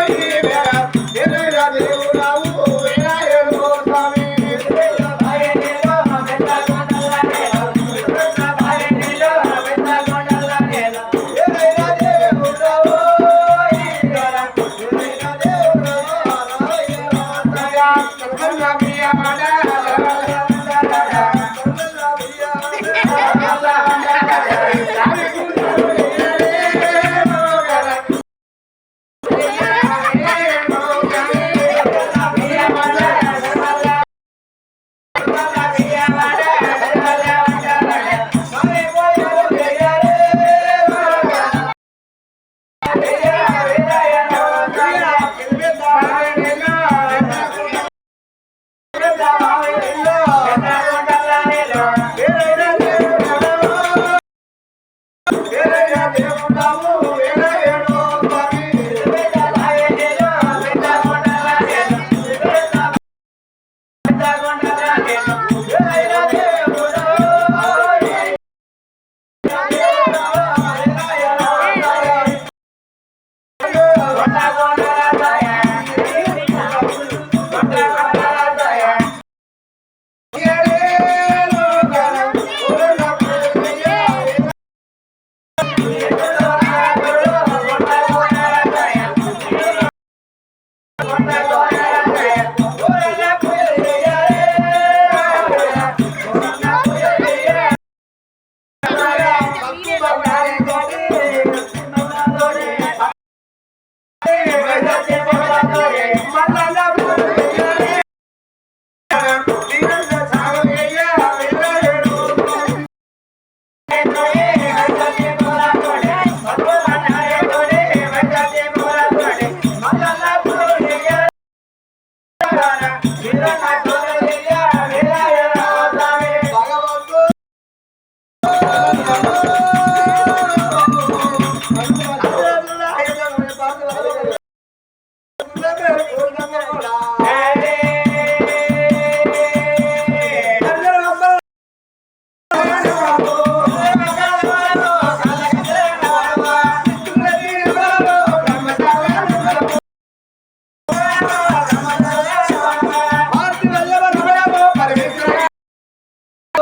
Oi, libera. Yeah.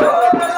Oh,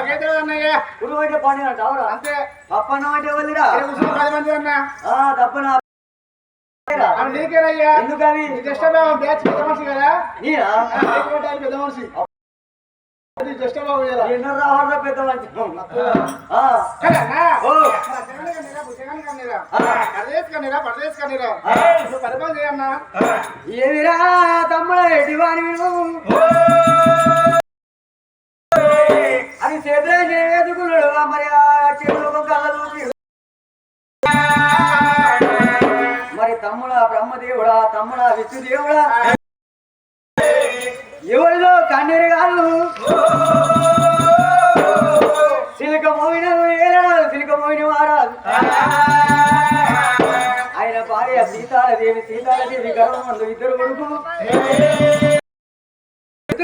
నాకైతే అన్నయ్య. ఉరుగు అంతే. అప్పన్నం అంటే వెళ్ళిరా ఉసురు పది పెద్ద మనిషి కదా? నీరా పెద్ద మనిషి. జస్ట్ ఏమిరా తమ్ముడు ఎడివాని అది చేతే చేతుకులు మరి ఆ మరి తమ్ముడా బ్రహ్మదేవుడా తమ్ముడా విష్ణుదేవుడా? ఎవరిలో కన్నీరు కాదు? సిలిక మోయిన ఏలరాదు సిలిక మోయిన వారాదు ఆయన భార్య సీతాలదేవి సీతాలదేవి గర్వం ఇద్దరు కొడుకు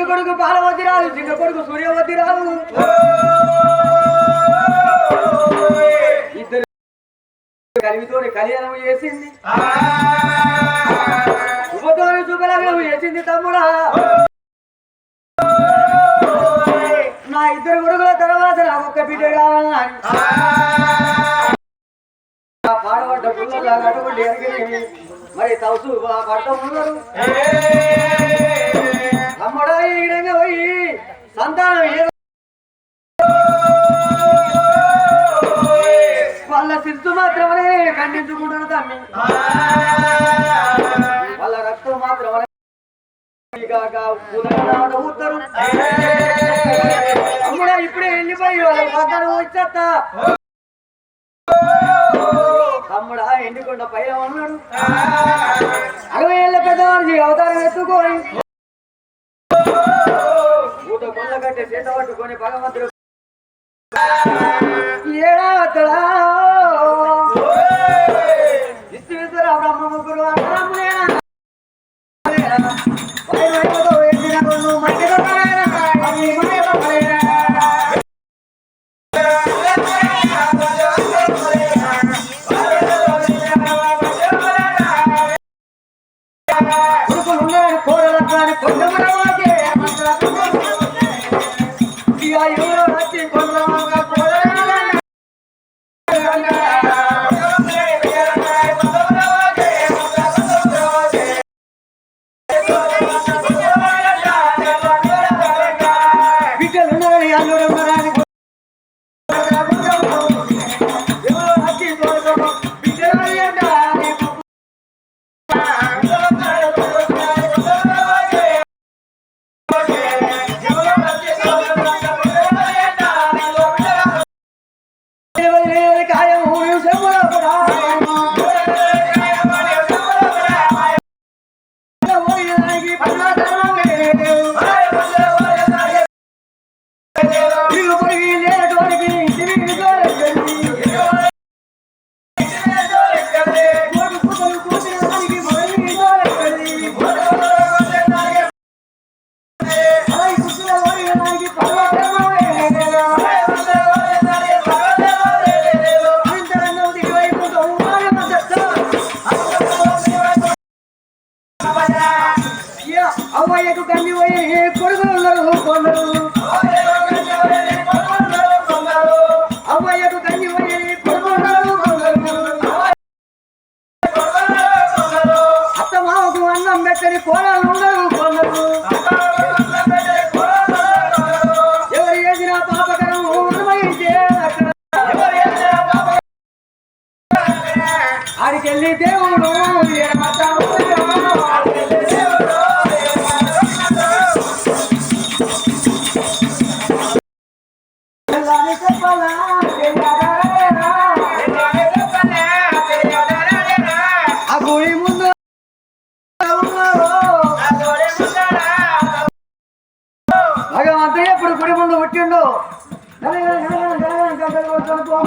కొడుకు పాలవతి రాదు చిన్న కొడుకు సూర్యవతి రాదు ఇద్దరు కలివితో కళ్యాణం చేసింది. ఉపతో శుభలగ్నం చేసింది తమ్ముడా. నా ఇద్దరు కొడుకుల తర్వాత నాకు ఒక్క బిడ్డ కావాలని పాడబడ్డ పుల్లలా కట్టుకుంటే మరి తవసు పడతా ఉన్నారు తమ్ముడా ఈ విధంగా పోయి సంతానం వాళ్ళ శిస్తు మాత్రమే ఖండించుకుంటారు తమ్మి. వాళ్ళ రక్తం మాత్రమే కాక పునరాడ ఇప్పుడే వెళ్ళిపోయి వాళ్ళ పక్కన వచ్చేస్తా. తమ్ముడా ఎండికొండ పైన ఉన్నాడు. అరవై ఏళ్ళ పెద్ద అవతారం ఎత్తుకొని ఊట కొల్ల కట్టే చేత పట్టుకొని భగవంతుడు ఏడావతడా భగవంతుడు ఎప్పుడు గుడి ముందు పుట్టిండు గంటలు కొట్టడం,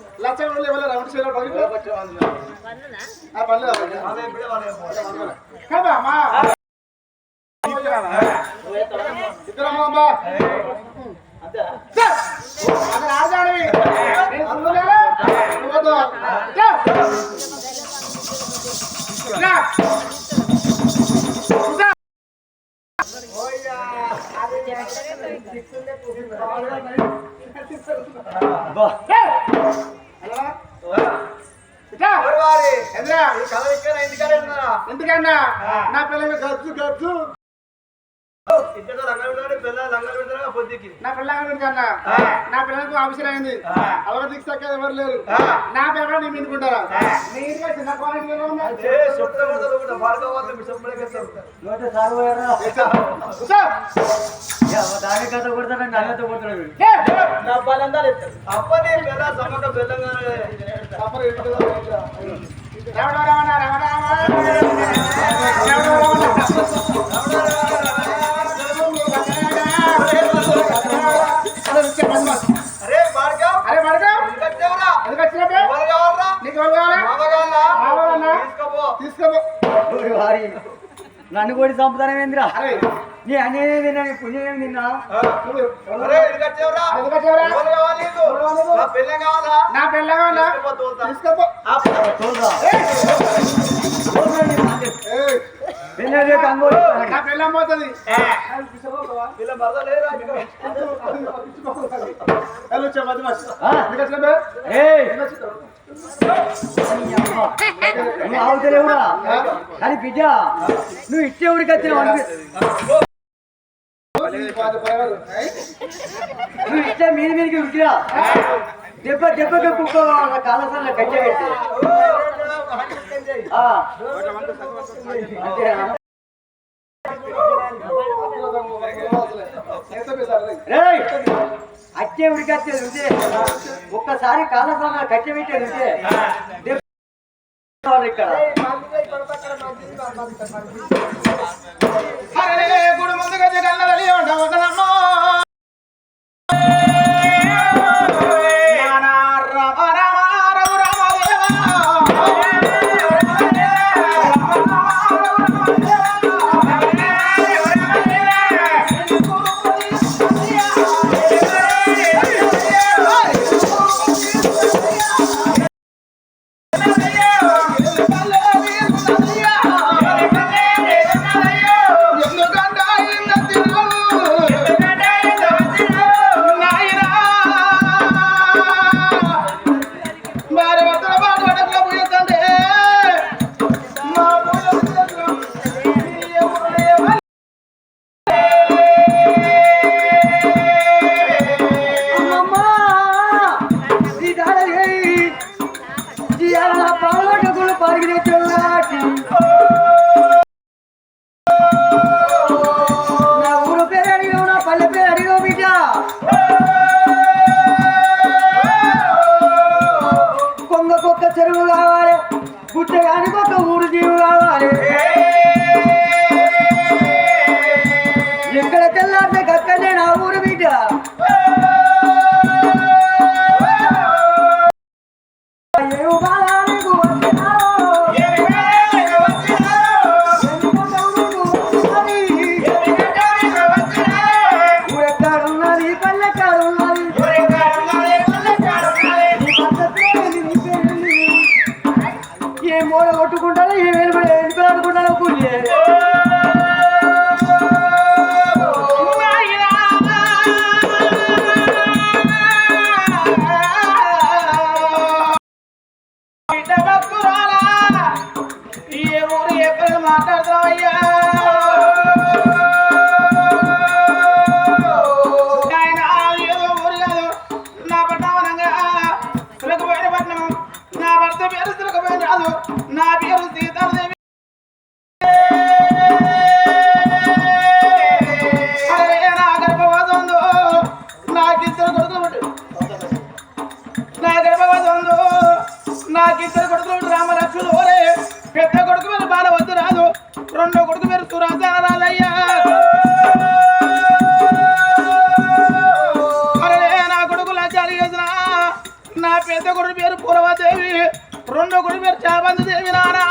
లక్ష రోజులు ఇవ్వలే రౌండ్ షేర్ పగిలి ఆ పనులు కదమ్మా ఇద్దరమ్మా అమ్మా. అది రాజాడివి ఎందుకన్నా? నా పిల్లలు ఖర్చు ఖర్చు నా పిల్లగా పెడతాన్నా నా పిల్లలకు అవసరం అయింది అలవాటు దిక్కు ఎవరు లేరు నా పిల్లలు నేను నీట్గా చిన్న క్వాలిటీలో ఉన్నా నోట సారు పోయారా? కూర్చో. యా, దాని కథ కొడతాడు నన్నతో కొడతాడు ఏ. అప్పుడు ఇంటికి వెళ్దాం. రమణ రమణ రమణ నన్ను కూడా చంపుతానేంద్రా అరే. నీ అన్యాయం తిన్నా నీ పుణ్యం తిన్నా? ఎందుకు వచ్చావురా నా పిల్ల కావాలా? తీసుకోపో ఆవుతలేవురా? కానీ బిడ్డ నువ్వు ఇచ్చే ఊరికి వచ్చినావు నువ్వు ఇచ్చే మీది మీదకి ఉరికిరా దెబ్బ దెబ్బకి కుక్క కాలసంలో కట్టె అచ్చే ఉడికి వచ్చేది ఉంటే ఒక్కసారి కాలక్రమ కట్టె పెట్టేది ఉంటే ఇక్కడ అరే గుడి ముందుగా జగన్నది ఉండవదనమ్మో నానా నాకిద్దరు కొడుకులు రామలక్ష్మణ్ ఓరే పెద్ద కొడుకు మీరు బాల వద్దు రాదు రెండో కొడుకు మీరు సురాజ రాదయ్యా నా పెద్ద కొడుకు పేరు పూర్వదేవి రెండో కొడుకు పేరు చాబంది దేవి నారా.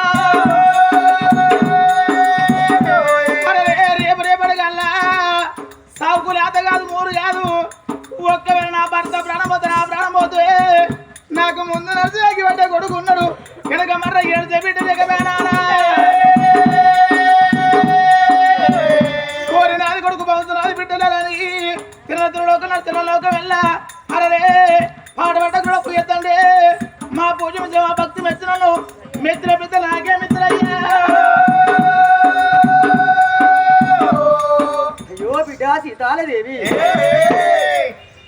అయ్యో బిడ్డ సీతాలదేవి.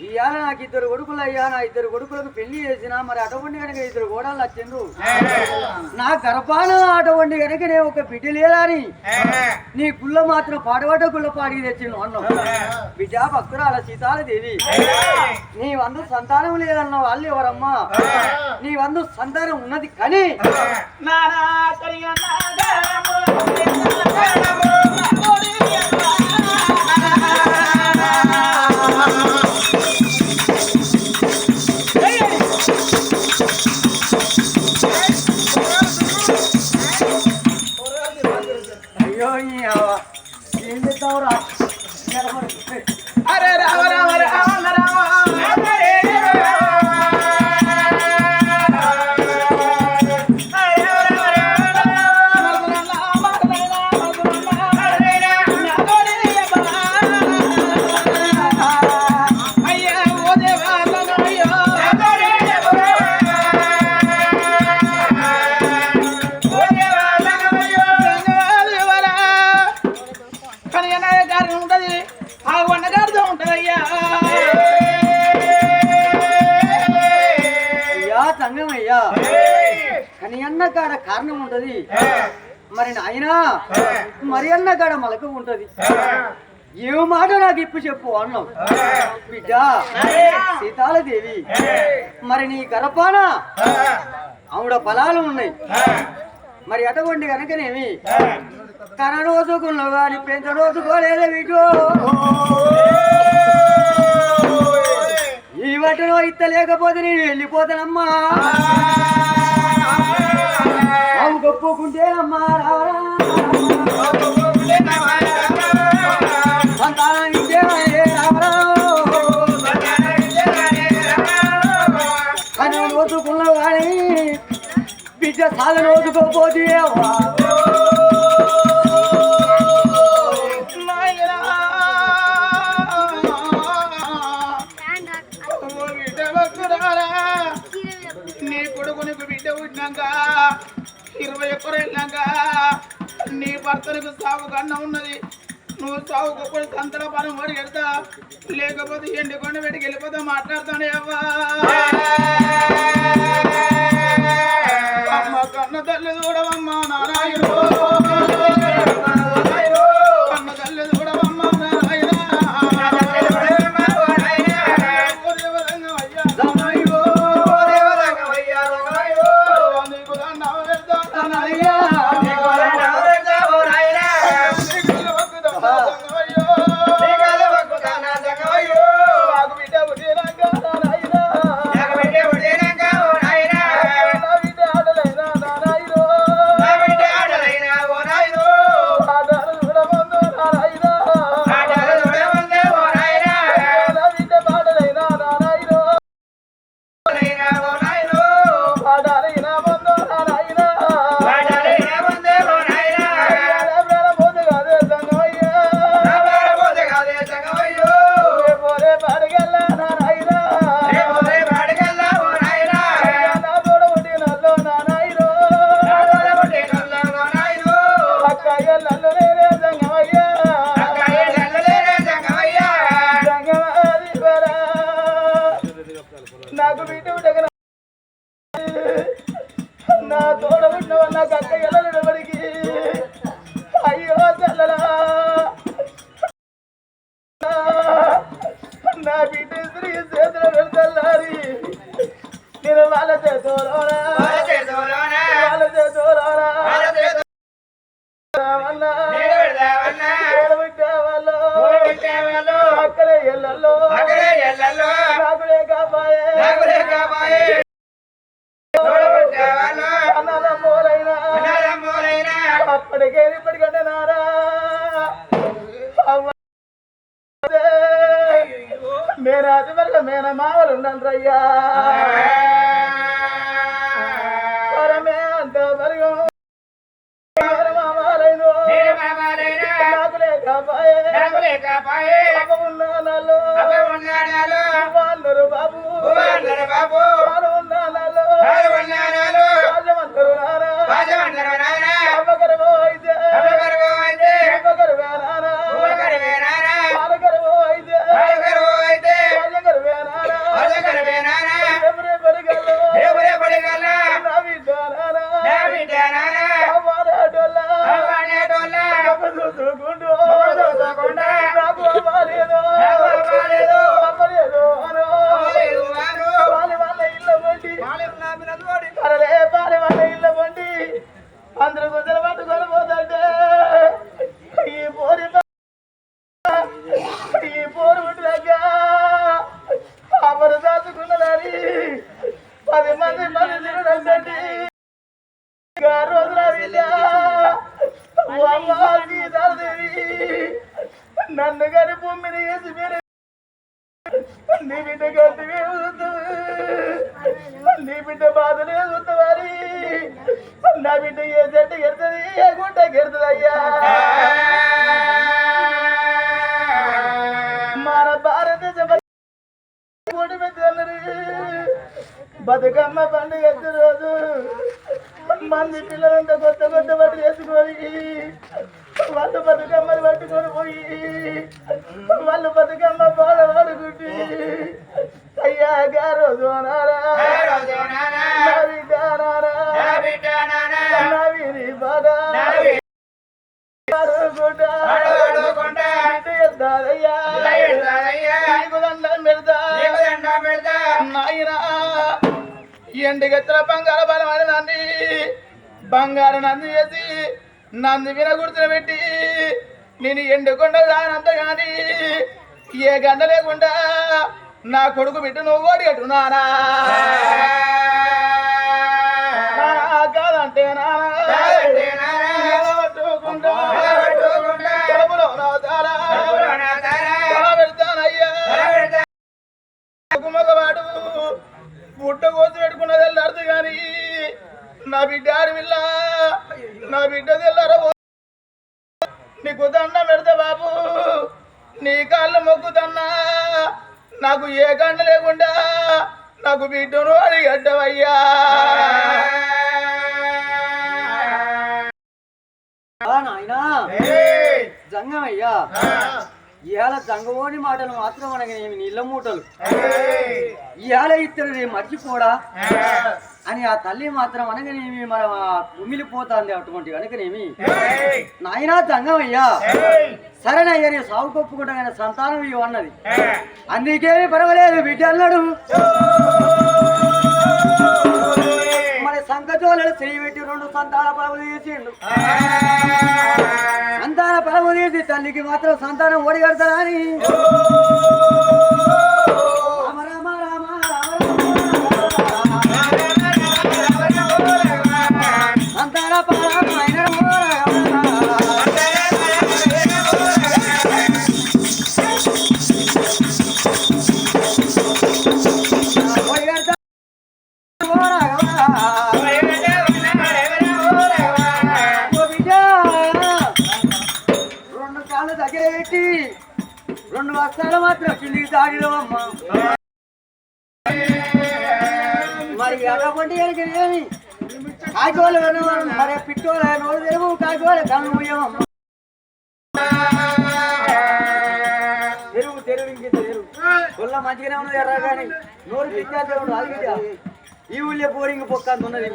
ఇవాళ నాకు ఇద్దరు కొడుకులు అయ్యా నా ఇద్దరు కొడుకులకు పెళ్ళి చేసిన మరి అటువంటి కనుక ఇద్దరు గోడలు వచ్చిండ్రు నా గర్భాన అటువంటి కనుక నేను ఒక బిడ్డ లేదని నీ గుళ్ళ మాత్రం పాడబడ్డ గుళ్ళ పాడికి తెచ్చిండు అన్నాం. బిడ్డ భక్తురాల సీతాలదేవి. నీ వందు సంతానం లేదన్న వాళ్ళు ఎవరమ్మా? నీ వందు సంతానం ఉన్నది కానీ ఏం మరి అన్న కాడ మలక ఉంటది. ఏ. మాట నాకు ఇప్పు చెప్పు అన్నాం. బిడ్డ సీతాలదేవి మరి నీ గర్భాన ఆవిడ ఫలాలు ఉన్నాయి. మరి అటువంటి కనుకనేమి కన రోజుకున్నావు కానీ పెంచ రోజుకోలేదు వీటో. ఈ వటలో ఇత్త లేకపోతే నేను వెళ్ళిపోతానమ్మా. అమ్మా రావరా నోచుకున్నావు కానీ బిడ్డ సాల నోచుకోపోతే భర్తలకు సాగు కన్నా ఉన్నది. నువ్వు సాగుకోకపోతే సంతల పనం వాడికి వెళ్తా లేకపోతే ఎండుకొండ పెట్టుకు వెళ్ళిపోతా మాట్లాడతాను అవ్వా. అప్పటికే ఇప్పటికంటే నారా. మేనాది వరకు మేన మామలు ఉన్నాను రయ్యా బతుకమ్మ పండుగ రోజు మంది పిల్లలంతా కొత్త కొత్త బట్టలు వేసుకొని వాళ్ళు బతుకమ్మని పట్టుకొని పోయి వాళ్ళు బతుకమ్మ బాధ పడుకుంటే అయ్యా గా రోజు అనారా నా బిడ్డ నా ఎండుగెత్తల బంగారు బలమైన నంది బంగారు నంది వేసి నంది విన గుర్తులు పెట్టి నేను ఎండుకొండ దానంత గాని ఏ గంట లేకుండా నా కొడుకు బిడ్డ నువ్వు ఓడిగట్టు మాటలు మాత్రం మనకి నీళ్ళ మూటలు. ఇవాళ ఇద్దరు మర్చిపోడా అని ఆ తల్లి మాత్రం అనగనేమి మన ఉమిలిపోతాంది అటువంటి కనుకనేమి నాయనా జంగమయ్యా సరేనయ్యా నేను సాగు కొప్పుకుంటా సంతానం ఇవి అన్నది అందుకేమి పర్వాలేదు బిడ్డ అన్నాడు చేయి పెట్టి రెండు సంతాన పరములు తీసిండు. సంతాన పరము తీసి తల్లికి మాత్రం సంతానం ఓడిగడతారా కాకోలు వినవారు మరే పిట్టోల నోరు తెరువు కాకోలు కనుమయం తెరువు తెరువు ఇంక తెరువు. కొల్ల మంచిగానే ఉన్నది ఎర్ర కానీ నోరు పిచ్చా తెరువు అది ఈ ఊళ్ళో బోరింగ్ పొక్క అంత ఉన్నది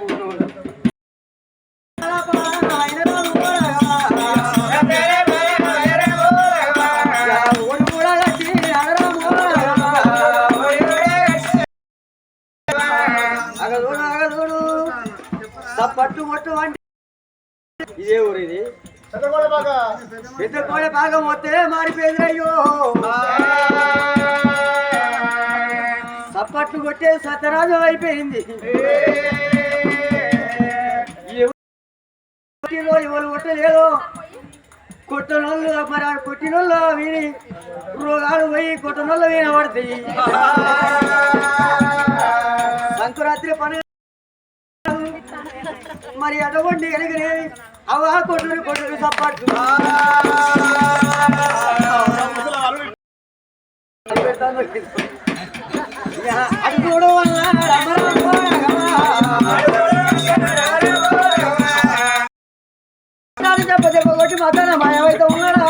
ఇదే ఊరు ఇది. పెద్ద కోడే భాగం వస్తే మారిపోయింది అయ్యో. సప్పట్లు కొట్టే సత్యరాజు అయిపోయింది. ఎవరు కొట్టలేదు. కొట్టనోళ్ళు మరి ఆ కొట్టినోళ్ళు విని రోగాలు పోయి కొట్టనోళ్ళు విన పడతాయి. సంక్రాంతి పని మరి అటువంటి ఎనగనే? అవా కొట్టుడు కొట్టుడు సప్పట్టు అది చూడు వల్ల చెప్ప చెప్ప కొట్టి మతాన మాయమైతే ఉన్నాడా?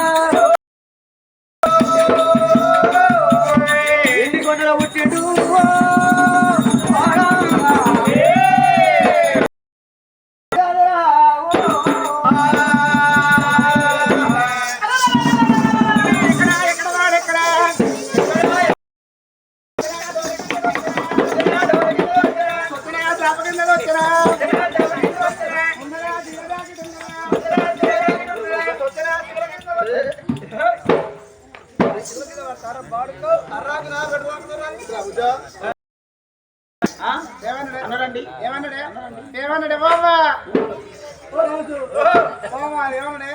ఏమన్నాడండి ఏమన్నాడే? ఏమన్నాడే? బాబా బాబా ఏమన్నాడే?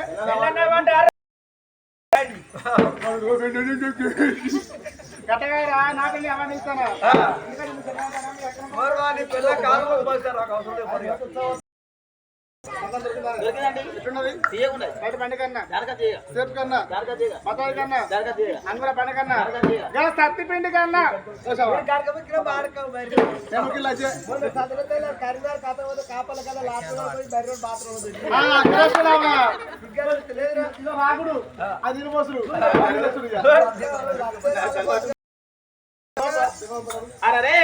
గట్టగా నాకెళ్ళి ఏమన్నా ఇస్తానా. బయట బండి కన్నా సేపు కన్నా బతాయి కన్నా అంగుల బండి కన్నా సత్తి పిండి కన్నా అది అరే.